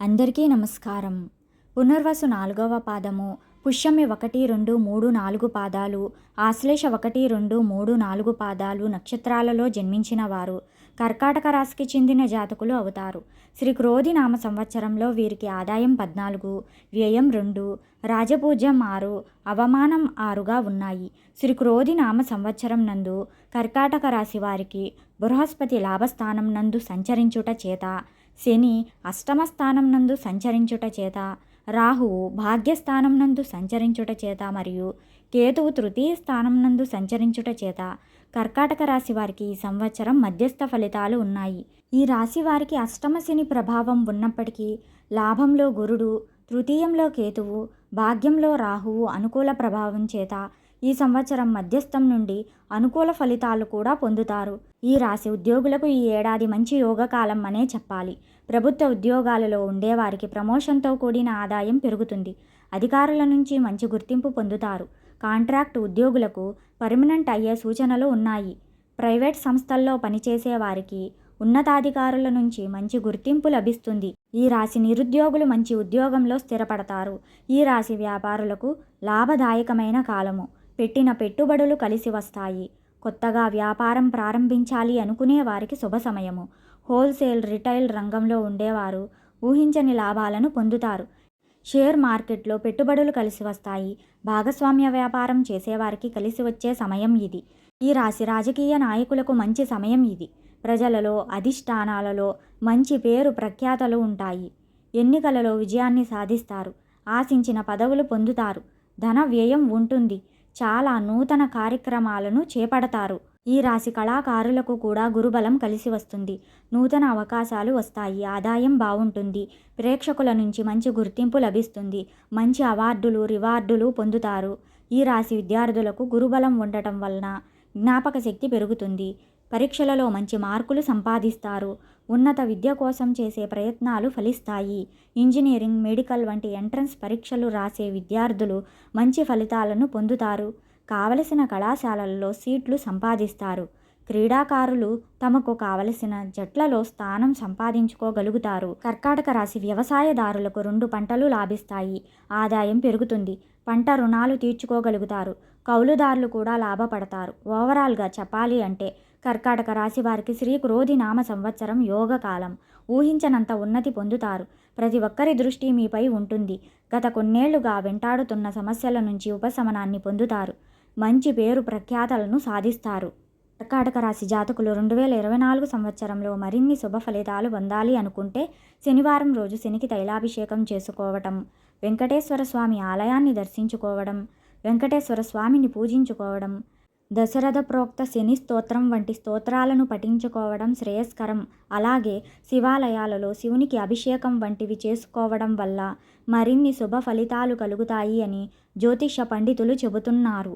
అందరికీ నమస్కారం. పునర్వసు నాలుగవ పాదము పుష్యమి ఒకటి రెండు మూడు నాలుగు పాదాలు ఆశ్లేష ఒకటి రెండు మూడు నాలుగు పాదాలు నక్షత్రాలలో జన్మించిన వారు కర్కాటక రాశికి చెందిన జాతకులు అవుతారు. శ్రీ క్రోధి నామ సంవత్సరంలో వీరికి ఆదాయం పద్నాలుగు వ్యయం రెండు రాజపూజ్యం ఆరు అవమానం ఆరుగా ఉన్నాయి. శ్రీ క్రోధి నామ సంవత్సరం నందు కర్కాటక రాశి వారికి బృహస్పతి లాభస్థానం నందు సంచరించుట చేత శని అష్టమ స్థానం నందు సంచరించుట చేత రాహువు భాగ్యస్థానం నందు సంచరించుట చేత మరియు కేతువు తృతీయ స్థానం నందు సంచరించుట చేత. కర్కాటక రాశి వారికి ఈ సంవత్సరం మధ్యస్థ ఫలితాలు ఉన్నాయి. ఈ రాశి వారికి అష్టమ శని ప్రభావం ఉన్నప్పటికీ లాభంలో గురుడు తృతీయంలో కేతువు భాగ్యంలో రాహువు అనుకూల ప్రభావం చేత ఈ సంవత్సరం మధ్యస్థం నుండి అనుకూల ఫలితాలు కూడా పొందుతారు. ఈ రాశి ఉద్యోగులకు ఈ ఏడాది మంచి యోగకాలం అనే చెప్పాలి. ప్రభుత్వ ఉద్యోగాలలో ఉండేవారికి ప్రమోషన్తో కూడిన ఆదాయం పెరుగుతుంది. అధికారుల నుంచి మంచి గుర్తింపు పొందుతారు. కాంట్రాక్ట్ ఉద్యోగులకు పర్మనెంట్ అయ్యే సూచనలు ఉన్నాయి. ప్రైవేట్ సంస్థల్లో పనిచేసే వారికి ఉన్నతాధికారుల నుంచి మంచి గుర్తింపు లభిస్తుంది. ఈ రాశి నిరుద్యోగులు మంచి ఉద్యోగంలో స్థిరపడతారు. ఈ రాశి వ్యాపారులకు లాభదాయకమైన కాలము. పెట్టిన పెట్టుబడులు కలిసి వస్తాయి. కొత్తగా వ్యాపారం ప్రారంభించాలి అనుకునే వారికి శుభ సమయము. హోల్సేల్ రిటైల్ రంగంలో ఉండేవారు ఊహించని లాభాలను పొందుతారు. షేర్ మార్కెట్లో పెట్టుబడులు కలిసి వస్తాయి. భాగస్వామ్య వ్యాపారం చేసేవారికి కలిసి వచ్చే సమయం ఇది. ఈ రాశి రాజకీయ నాయకులకు మంచి సమయం ఇది. ప్రజలలో అధిష్టానాలలో మంచి పేరు ప్రఖ్యాతలు ఉంటాయి. ఎన్నికలలో విజయాన్ని సాధిస్తారు. ఆశించిన పదవులు పొందుతారు. ధన వ్యయం ఉంటుంది. చాలా నూతన కార్యక్రమాలను చేపడతారు. ఈ రాశి కళాకారులకు కూడా గురుబలం కలిసి వస్తుంది. నూతన అవకాశాలు వస్తాయి. ఆదాయం బాగుంటుంది. ప్రేక్షకుల నుంచి మంచి గుర్తింపు లభిస్తుంది. మంచి అవార్డులు రివార్డులు పొందుతారు. ఈ రాశి విద్యార్థులకు గురుబలం ఉండటం వలన జ్ఞాపక శక్తి పెరుగుతుంది. పరీక్షలలో మంచి మార్కులు సంపాదిస్తారు. ఉన్నత విద్య కోసం చేసే ప్రయత్నాలు ఫలిస్తాయి. ఇంజనీరింగ్ మెడికల్ వంటి ఎంట్రన్స్ పరీక్షలు రాసే విద్యార్థులు మంచి ఫలితాలను పొందుతారు. కావలసిన కళాశాలల్లో సీట్లు సంపాదిస్తారు. క్రీడాకారులు తమకు కావలసిన జట్లలో స్థానం సంపాదించుకోగలుగుతారు. కర్కాటక రాశి వ్యవసాయదారులకు రెండు పంటలు లాభిస్తాయి. ఆదాయం పెరుగుతుంది. పంట రుణాలు తీర్చుకోగలుగుతారు. కౌలుదారులు కూడా లాభపడతారు. ఓవరాల్గా చెప్పాలి అంటే కర్కాటక రాశి వారికి శ్రీ క్రోధి నామ సంవత్సరం యోగ కాలం. ఊహించనంత ఉన్నతి పొందుతారు. ప్రతి ఒక్కరి దృష్టి మీపై ఉంటుంది. గత కొన్నేళ్ళుగా వెంటాడుతున్న సమస్యల నుంచి ఉపశమనాన్ని పొందుతారు. మంచి పేరు ప్రఖ్యాతలను సాధిస్తారు. కర్కాటక రాశి జాతకులు రెండు వేల ఇరవై నాలుగు సంవత్సరంలో మరిన్ని శుభ ఫలితాలు పొందాలి అనుకుంటే శనివారం రోజు శనికి తైలాభిషేకం చేసుకోవటం వెంకటేశ్వర స్వామి ఆలయాన్ని దర్శించుకోవడం వెంకటేశ్వర స్వామిని పూజించుకోవడం దశరథ ప్రోక్త శని స్తోత్రం వంటి స్తోత్రాలను పఠించుకోవడం శ్రేయస్కరం. అలాగే శివాలయాలలో శివునికి అభిషేకం వంటివి చేసుకోవడం వల్ల మరిన్ని శుభ ఫలితాలు కలుగుతాయి అని జ్యోతిష పండితులు చెబుతున్నారు.